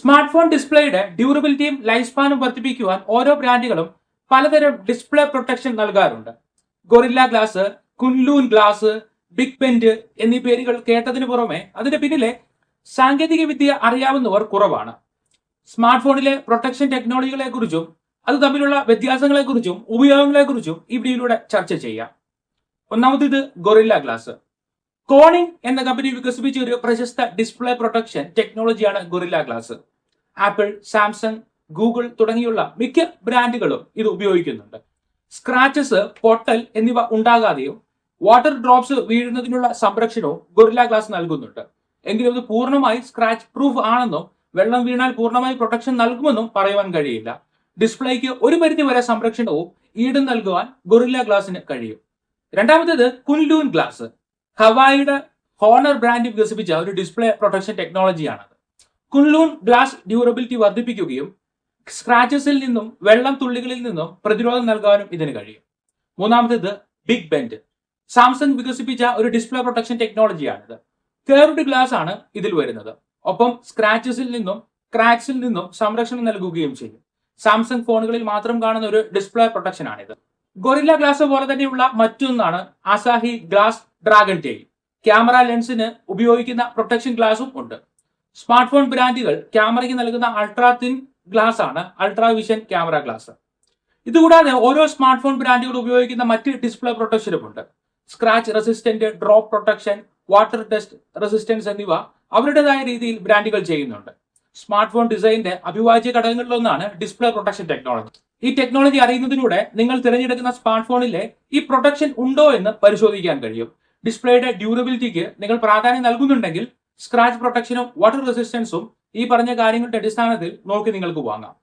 Smart phone ഡിസ്പ്ലേയുടെ ഡ്യൂറബിലിറ്റിയും life സ്പാനും വർദ്ധിപ്പിക്കുവാൻ ഓരോ ബ്രാൻഡുകളും പലതരം ഡിസ്പ്ലേ പ്രൊട്ടക്ഷൻ നൽകാറുണ്ട്. Gorilla glass Kunlun glass big bend എന്നീ പേരുകൾ കേട്ടതിനു പുറമെ അതിന്റെ പിന്നിലെ സാങ്കേതിക വിദ്യ അറിയാവുന്നവർ കുറവാണ്. സ്മാർട്ട് ഫോണിലെ പ്രൊട്ടക്ഷൻ ടെക്നോളജികളെ കുറിച്ചും അത് തമ്മിലുള്ള വ്യത്യാസങ്ങളെക്കുറിച്ചും ഉപയോഗങ്ങളെക്കുറിച്ചും ഉപയോഗങ്ങളെ ഈ വീഡിയോയിലൂടെ ചർച്ച ചെയ്യാം. ഒന്നാമത്തേത് ഗൊറില്ല ഗ്ലാസ്. കോണിംഗ് എന്ന കമ്പനി വികസിപ്പിച്ച ഒരു പ്രശസ്ത display protection ടെക്നോളജിയാണ് Gorilla glass Apple Samsung Google തുടങ്ങിയുള്ള മിക്ക ബ്രാൻഡുകളും ഇത് ഉപയോഗിക്കുന്നുണ്ട്. സ്ക്രാച്ചസ് പൊട്ടൽ എന്നിവ ഉണ്ടാകാതെയും വാട്ടർ ഡ്രോപ്സ് വീഴുന്നതിനുള്ള സംരക്ഷണവും ഗൊറില്ല ഗ്ലാസ് നൽകുന്നുണ്ട്. എങ്കിലും ഇത് പൂർണമായി സ്ക്രാച്ച് പ്രൂഫ് ആണെന്നും വെള്ളം വീണാൽ പൂർണമായി പ്രൊട്ടക്ഷൻ നൽകുമെന്നും പറയുവാൻ കഴിയില്ല. ഡിസ്പ്ലേക്ക് ഒരു പരിധി വരെ സംരക്ഷണവും ഈടും നൽകുവാൻ ഗൊറില്ല ഗ്ലാസിന് കഴിയും. രണ്ടാമത്തേത് കുൻലൂൻ ഗ്ലാസ് ഹവായിയുടെ ഹോണർ ബ്രാൻഡ് വികസിപ്പിച്ച ഒരു ഡിസ്പ്ലേ പ്രൊട്ടക്ഷൻ ടെക്നോളജിയാണത്. കുൻലൂൺ ഗ്ലാസ് ഡ്യൂറബിലിറ്റി വർദ്ധിപ്പിക്കുകയും സ്ക്രാച്ചസിൽ നിന്നും വെള്ളം തുള്ളികളിൽ നിന്നും പ്രതിരോധം നൽകാനും ഇതിന് കഴിയും. മൂന്നാമത്തേത് ബിഗ് ബെൻഡ്. സാംസങ് വികസിപ്പിച്ച ഒരു ഡിസ്പ്ലേ പ്രൊട്ടക്ഷൻ ടെക്നോളജിയാണിത്. കേർഡ് ഗ്ലാസ് ആണ് ഇതിൽ വരുന്നത്. ഒപ്പം സ്ക്രാച്ചസിൽ നിന്നും ക്രാക്സിൽ നിന്നും സംരക്ഷണം നൽകുകയും ചെയ്യും. സാംസങ് ഫോണുകളിൽ മാത്രം കാണുന്ന ഒരു ഡിസ്പ്ലേ പ്രൊട്ടക്ഷൻ ആണിത് ഗൊറില്ല ഗ്ലാസ് പോലെ തന്നെയുള്ള മറ്റൊന്നാണ് Asahi glass dragon tail camera ലെൻസിന് ഉപയോഗിക്കുന്ന പ്രൊട്ടക്ഷൻ ഗ്ലാസും ഉണ്ട്. സ്മാർട്ട് ഫോൺ ബ്രാൻഡുകൾ ക്യാമറയ്ക്ക് നൽകുന്ന അൾട്രാ തിൻ ഗ്ലാസ് ആണ് അൾട്രാ വിഷൻ ക്യാമറ ഗ്ലാസ് ഇതുകൂടാതെ ഓരോ സ്മാർട്ട് ഫോൺ ബ്രാൻഡുകൾ ഉപയോഗിക്കുന്ന മറ്റ് ഡിസ്പ്ലേ പ്രൊട്ടക്ഷനും ഉണ്ട്. Scratch resistant drop protection water test resistance എന്നിവ അവരുടേതായ രീതിയിൽ ബ്രാൻഡുകൾ ചെയ്യുന്നുണ്ട്. സ്മാർട്ട് ഫോൺ ഡിസൈനിന്റെ അഭിവാജ്യ ഘടകങ്ങളിലൊന്നാണ് ഡിസ്പ്ലേ പ്രൊട്ടക്ഷൻ ടെക്നോളജി ഈ ടെക്നോളജി അറിയുന്നതിലൂടെ നിങ്ങൾ തിരഞ്ഞെടുക്കുന്ന സ്മാർട്ട് ഫോണിലെ ഈ പ്രൊട്ടക്ഷൻ ഉണ്ടോ എന്ന് പരിശോധിക്കാൻ കഴിയും. ഡിസ്പ്ലേയുടെ ഡ്യൂറബിലിറ്റിക്ക് നിങ്ങൾ പ്രാധാന്യം നൽകുന്നുണ്ടെങ്കിൽ സ്ക്രാച്ച് പ്രൊട്ടക്ഷനും വാട്ടർ റെസിസ്റ്റൻസും ഈ പറഞ്ഞ കാര്യങ്ങളുടെ അടിസ്ഥാനത്തിൽ നോക്കി നിങ്ങൾക്ക് വാങ്ങാം.